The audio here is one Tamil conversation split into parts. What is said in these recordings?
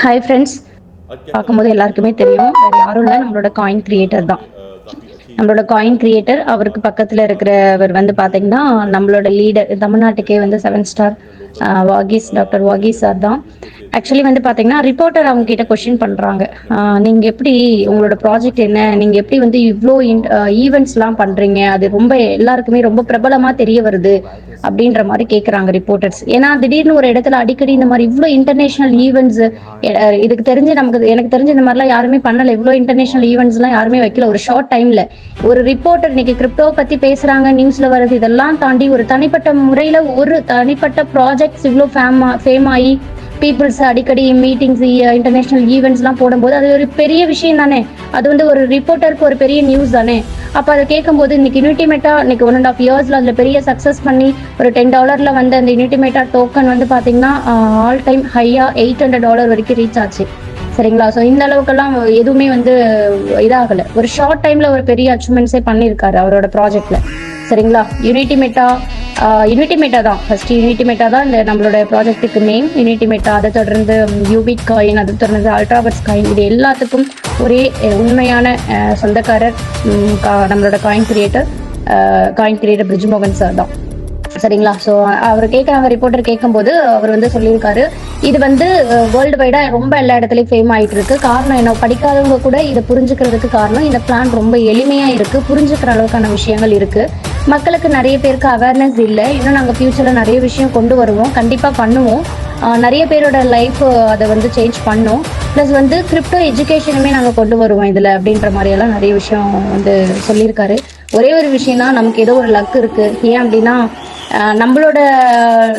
ஹாய் ஃப்ரெண்ட்ஸ் பார்க்கும்போது எல்லாருக்குமே தெரியும். வேறு யாரும் இல்லை. நம்மளோட காயின் கிரியேட்டர் தான். நம்மளோட காயின் கிரியேட்டர் அவருக்கு பக்கத்தில் இருக்கிறவர் வந்து பார்த்தீங்கன்னா நம்மளோட லீடர் தமிழ்நாட்டுக்கே வந்து செவன் ஸ்டார் வாகிஸ் டாக்டர் வாகிஸ் சார் தான். ஆக்சுவலி வந்து பார்த்தீங்கன்னா ரிப்போர்ட்டர் அவங்க கிட்ட கொஷின் பண்ணுறாங்க நீங்கள் எப்படி உங்களோட ப்ராஜெக்ட் என்ன? நீங்கள் எப்படி வந்து இவ்வளோ ஈவெண்ட்ஸ்லாம் பண்ணுறீங்க அது ரொம்ப எல்லாருக்குமே ரொம்ப பிரபலமாக தெரிய வருது அப்படின்ற மாதிரி கேட்குறாங்க ரிப்போர்ட்டர்ஸ் ஏன்னா திடீர்னு ஒரு இடத்துல அடிக்கடி இந்த மாதிரி இவ்வளோ இன்டர்நேஷனல் ஈவெண்ட்ஸ் இதுக்கு தெரிஞ்சு நமக்கு எனக்கு தெரிஞ்ச இந்த மாதிரிலாம் யாருமே பண்ணல. இவ்வளோ இன்டர்நேஷனல் ஈவெண்ட்ஸ்லாம் யாருமே வைக்கல ஒரு ஷார்ட் டைம்ல ஒரு ரிப்போர்ட்டர் இன்னைக்கு கிரிப்டோ பத்தி பேசுறாங்க நியூஸ்ல வருது. இதெல்லாம் தாண்டி ஒரு தனிப்பட்ட முறையில ஒரு தனிப்பட்ட ப்ராஜெக்ட்ஸ் இவ்வளோ ஃபேம் ஃபேம் ஆகி பீப்புள்ஸ் அடிக்கடி மீட்டிங்ஸ் இன்டர்நேஷனல் ஈவெண்ட்ஸ்லாம் போடும்போது அது ஒரு பெரிய விஷயம் தானே? அது வந்து ஒரு ரிப்போர்ட்டருக்கு ஒரு பெரிய நியூஸ் தானே? அப்போ அதை கேட்கும்போது இன்னைக்கு யூனிட்டிமேட்டா இன்னைக்கு ஒன் அண்ட் ஆஃப் இயர்ஸ்ல அதில் பெரிய சக்ஸஸ் பண்ணி ஒரு டென் டாலர்ல வந்து அந்த யூனிட்டிமேட்டா டோக்கன் வந்து பார்த்தீங்கன்னா ஆல் டைம் ஹையா எயிட் ஹண்ட்ரட் டாலர் வரைக்கும் ரீச் ஆச்சு. சரிங்களா? ஸோ இந்த அளவுக்கெல்லாம் எதுவுமே வந்து இதாகலை. ஒரு ஷார்ட் டைம்ல ஒரு பெரிய அச்சீவ்மெண்ட்ஸே பண்ணியிருக்காரு அவரோட ப்ராஜெக்ட்ல சரிங்களா? Unity Meta Meta Unity Meta தான். ஃபர்ஸ்ட் யூனிட்டி மெட்டா தான் இந்த நம்மளோட ப்ராஜெக்ட்டுக்கு மெயின் யூனிட்டி மெட்டா அதை தொடர்ந்து um, யூபிட் காயின் அதை தொடர்ந்து அல்ட்ராவர்ஸ் காயின் இது எல்லாத்துக்கும் ஒரே உண்மையான சொந்தக்காரர் கா- நம்மளோட coin creator coin creator Brijmohan sir தான். சரிங்களா? ஸோ அவர் கேட்குறாங்க ரிப்போர்ட்டர் கேட்கும்போது அவர் வந்து சொல்லியிருக்காரு இது வந்து வேர்ல்டு வைடாக ரொம்ப எல்லா இடத்துலையும் ஃபேம் ஆகிட்டு இருக்கு. காரணம் என்ன? படிக்காதவங்க கூட இதை புரிஞ்சுக்கிறதுக்கு காரணம் இந்த பிளான் ரொம்ப எளிமையாக இருக்கு புரிஞ்சுக்கிற அளவுக்கான விஷயங்கள் இருக்கு. மக்களுக்கு நிறைய பேருக்கு அவேர்னஸ் இல்லை. இன்னும் நாங்கள் ஃபியூச்சரில் நிறைய விஷயம் கொண்டு வருவோம். கண்டிப்பாக பண்ணுவோம். நிறைய பேரோட லைஃப் அதை வந்து சேஞ்ச் பண்ணோம். ப்ளஸ் வந்து கிரிப்டோ எஜுகேஷனுமே நாங்கள் கொண்டு வருவோம் இதில் அப்படின்ற மாதிரியெல்லாம் நிறைய விஷயம் வந்து சொல்லியிருக்காரு. ஒரே ஒரு விஷயம் தான் நமக்கு ஏதோ ஒரு லக் இருக்குது ஏன் அப்படின்னா நம்மளோட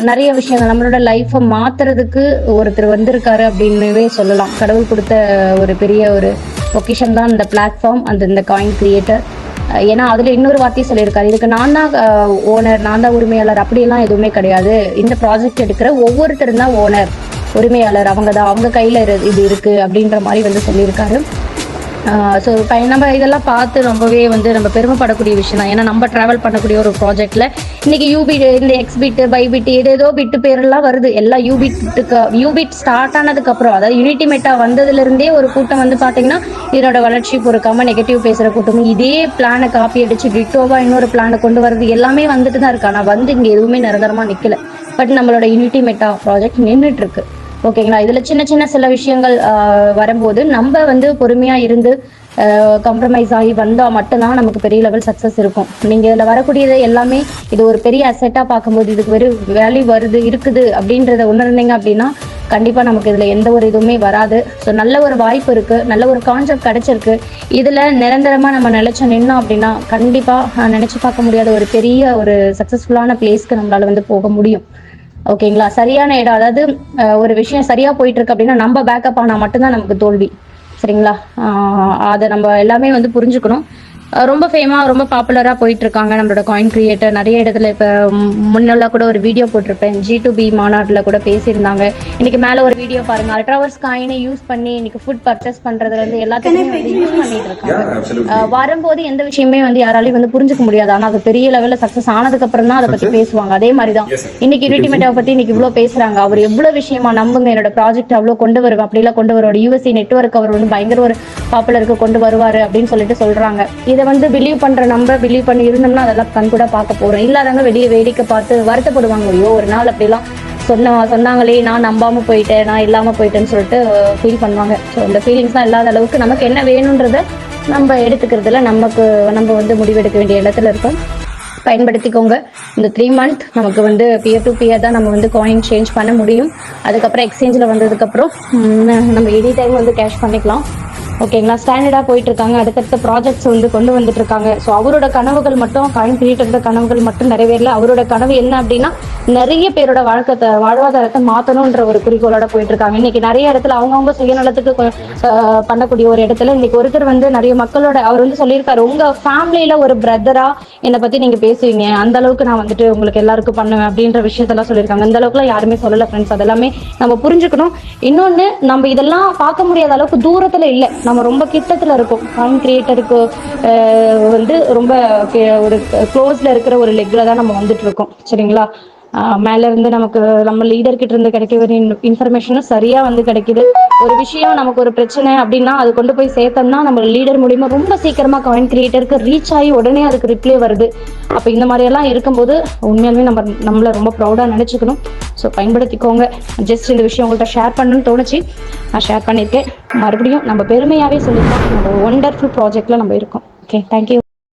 நிறைய விஷயங்கள் நம்மளோட லைஃப்பை மாத்துறதுக்கு ஒருத்தர் வந்திருக்காரு அப்படின்னுவே சொல்லலாம். கடவுள் கொடுத்த ஒரு பெரிய ஒரு பொக்கிஷன் தான் இந்த பிளாட்ஃபார்ம் அந்த இந்த காயின் கிரியேட்டர் ஏன்னா அதுல இன்னொரு வார்த்தையும் சொல்லியிருக்காரு. இதுக்கு நான் தான் ஓனர் நான் தான் உரிமையாளர் அப்படியெல்லாம் எதுவுமே கிடையாது. இந்த ப்ராஜெக்ட் எடுக்கிற ஒவ்வொருத்தரும் தான் ஓனர் உரிமையாளர் அவங்க தான் அவங்க கையில இரு- இது இருக்கு அப்படின்ற மாதிரி வந்து சொல்லியிருக்காரு. ஸோ நம்ம இதெல்லாம் பார்த்து ரொம்பவே வந்து நம்ம பெருமைப்படக்கூடிய விஷயம் தான். ஏன்னா நம்ம ட்ராவல் பண்ணக்கூடிய ஒரு ப்ராஜெக்ட்ல இன்னைக்கு யூபிட் இந்த எக்ஸ்பிட் பைபிட் ஏதேதோ பிட்டு பேரெல்லாம் வருது. எல்லா யூபிட்டுக்கு யூபிட் ஸ்டார்ட் ஆனதுக்கு அப்புறம் அதாவது யூனிட்டி மெட்டா வந்ததுல இருந்தே ஒரு கூட்டம் வந்து பாத்தீங்கன்னா இதனோட வளர்ச்சி பொறுக்காம நெகட்டிவ் பேசுற கூட்டம் இதே பிளானை காப்பி அடிச்சு டிட்டோவா இன்னொரு பிளானை கொண்டு வருது எல்லாமே வந்துட்டு தான் இருக்கு. ஆனா வந்து இங்க எதுவுமே நிரந்தரமா நிக்கல. பட் நம்மளோட யூனிட்டி மெட்டா ப்ராஜெக்ட் நின்றுட்டு இருக்கு. ஓகேங்களா? இதுல சின்ன சின்ன சில விஷயங்கள் வரும்போது நம்ம வந்து பொறுமையா இருந்து காம்ப்ரமைஸ் ஆகி வந்தா மட்டும்தான் நமக்கு பெரிய லெவல் சக்சஸ் இருக்கும். நீங்க இதுல வரக்கூடியது எல்லாமே இது ஒரு பெரிய அசெட்டா பார்க்கும்போது இதுக்கு வெறும் வேல்யூ வருது இருக்குது அப்படின்றத உணர்ந்தீங்க அப்படின்னா கண்டிப்பா நமக்கு இதுல எந்த ஒரு இதுவுமே வராது. ஸோ நல்ல ஒரு வாய்ப்பு இருக்கு நல்ல ஒரு கான்செப்ட் கிடைச்சிருக்கு. இதுல நிரந்தரமா நம்ம நிலைச்சு நின்னோம் அப்படின்னா கண்டிப்பா நினைச்சு பார்க்க முடியாத ஒரு பெரிய ஒரு சக்சஸ்ஃபுல்லான பிளேஸ்க்கு நம்மளால வந்து போக முடியும். ஓகேங்களா? சரியான இடம். அதாவது ஒரு விஷயம் சரியா போயிட்டு இருக்கு அப்படின்னா நம்ம பேக்கப் ஆனா மட்டும்தான் நமக்கு தோல்வி. சரிங்களா? அதை நம்ம எல்லாமே வந்து புரிஞ்சுக்கணும். ரொம்ப ஃபேமா ரொம்ப பாப்புலரா போயிட்டு இருக்காங்க நம்மளோட காயின் கிரியேட்டர் நிறைய இடத்துல இப்ப முன்னெல்லாம் கூட ஒரு வீடியோ போட்டிருப்பேன். ஜி டு பி மாநாட்டில் கூட பேசியிருந்தாங்க. இன்னைக்கு மேல ஒரு வீடியோ பாருங்க. அல்ட்ராவர்ஸ் காயினை யூஸ் பண்ணி இன்னைக்கு ஃபுட் பர்ச்சேஸ் பண்றதுல இருந்து எல்லாத்தையுமே வந்து யூஸ் பண்ணிட்டு இருக்காங்க வரும்போது எந்த விஷயமே வந்து யாராலையும் வந்து புரிஞ்சுக்க முடியாது. ஆனா அது பெரிய லெவல்ல சக்சஸ் ஆனதுக்கு அப்புறம் தான் அதை பத்தி பேசுவாங்க. அதே மாதிரி தான் இன்னைக்கு யூனிட்டிமேட்டாவை பத்தி இன்னைக்கு இவ்வளவு பேசுறாங்க. அவர் எவ்வளவு விஷயமா நம்புங்க. என்னோட ப்ராஜெக்ட் அவ்வளவு கொண்டு வருவேன் அப்படிலாம் கொண்டு வருவார். யூஎஸ்சி நெட்வொர்க் அவர் வந்து பயங்கர ஒரு பாப்புலருக்கு கொண்டு வருவாரு அப்படின்னு சொல்லிட்டு சொல்றாங்க. இதை வந்து பிலீவ் பண்ற நம்ம பிலீவ் பண்ணி இருந்தோம்னா அதெல்லாம் கண் கூட பார்க்க போறோம். இல்லாதவங்க வெளியே வேடிக்கை பார்த்து வருத்தப்படுவாங்க. ஐயோ ஒரு நாள் அப்படிலாம் சொன்ன சொன்னாங்களே நான் நம்பாம போயிட்டேன் நான் இல்லாம போயிட்டேன்னு சொல்லிட்டு ஃபீல் பண்ணுவாங்க. ஸோ இந்த ஃபீலிங்ஸ்லாம் இல்லாத அளவுக்கு நமக்கு என்ன வேணுன்றத நம்ம எடுத்துக்கிறதுல நமக்கு நம்ம வந்து முடிவெடுக்க வேண்டிய இடத்துல இருக்கோம். பயன்படுத்திக்கோங்க. இந்த த்ரீ மந்த் நமக்கு வந்து பியர் டு பியர் தான் நம்ம வந்து காயின் சேஞ்ச் பண்ண முடியும். அதுக்கப்புறம் எக்ஸ்சேஞ்சில் வந்ததுக்கப்புறம் நம்ம எனி டைம் வந்து கேஷ் பண்ணிக்கலாம். ஓகேங்களா? ஸ்டாண்டர்டாக போயிட்டு இருக்காங்க அடுத்தடுத்த ப்ராஜெக்ட்ஸ் வந்து கொண்டு வந்துட்டு இருக்காங்க ஸோ அவரோட கனவுகள் மட்டும் காயின் கிரியேட்டரோட கனவுகள் மட்டும் நிறைவேறல. அவரோட கனவு என்ன அப்படின்னா நிறைய பேரோட வாழ்க்கை வாழ்வாதாரத்தை மாற்றணுன்ற ஒரு குறிக்கோளோட போயிட்டு இருக்காங்க இன்னைக்கு நிறைய இடத்துல அவங்கவுங்க சுயநலத்துக்கு பண்ணக்கூடிய ஒரு இடத்துல இன்னைக்கு ஒருத்தர் வந்து நிறைய மக்களோட அவர் வந்து சொல்லியிருக்காரு உங்க ஃபேமிலியில ஒரு பிரதரா என்னை பத்தி நீங்க பேசுவீங்க. அந்த அளவுக்கு நான் வந்துட்டு உங்களுக்கு எல்லாருக்கும் பண்ணுவேன் அப்படின்ற விஷயத்தெல்லாம் சொல்லியிருக்காங்க. அந்த அளவுக்குலாம் யாருமே சொல்லல ஃப்ரெண்ட்ஸ் அதெல்லாமே நம்ம புரிஞ்சுக்கணும். இன்னொன்னு நம்ம இதெல்லாம் பார்க்க முடியாத அளவுக்கு தூரத்துல இல்லை. நம்ம ரொம்ப கிட்டத்தில் இருக்கோம். காயின் கிரியேட்டருக்கு வந்து ரொம்ப ஒரு க்ளோஸில் இருக்கிற ஒரு லெக்கில் தான் நம்ம வந்துட்டு இருக்கோம். சரிங்களா? மேல இருந்து நமக்கு நம்ம லீடர் கிட்ட இருந்து கிடைக்க வேண்டிய இன்ஃபர்மேஷனும் சரியா வந்து கிடைக்குது. ஒரு விஷயம் நமக்கு ஒரு பிரச்சனை அப்படின்னா அது கொண்டு போய் சேர்த்தோம்னா நம்ம லீடர் மூலியமா ரொம்ப சீக்கிரமா காயின் கிரியேட்டருக்கு ரீச் ஆகி உடனே அதுக்கு ரிப்ளை வருது. அப்ப இந்த மாதிரி எல்லாம் இருக்கும்போது உண்மையாலுமே நம்ம நம்மள ரொம்ப ப்ரௌடா நினைச்சுக்கணும். ஸோ பயன்படுத்திக்கோங்க. ஜஸ்ட் இந்த விஷயம் உங்கள்கிட்ட ஷேர் பண்ணணும்னு தோணுச்சு. நான் ஷேர் பண்ணியிருக்கேன். மறுபடியும் நம்ம பெருமையாவே சொல்லியிருக்கோம் நம்ம ஒண்டர்ஃபுல் ப்ராஜெக்ட்ல நம்ம இருக்கோம். Okay thank you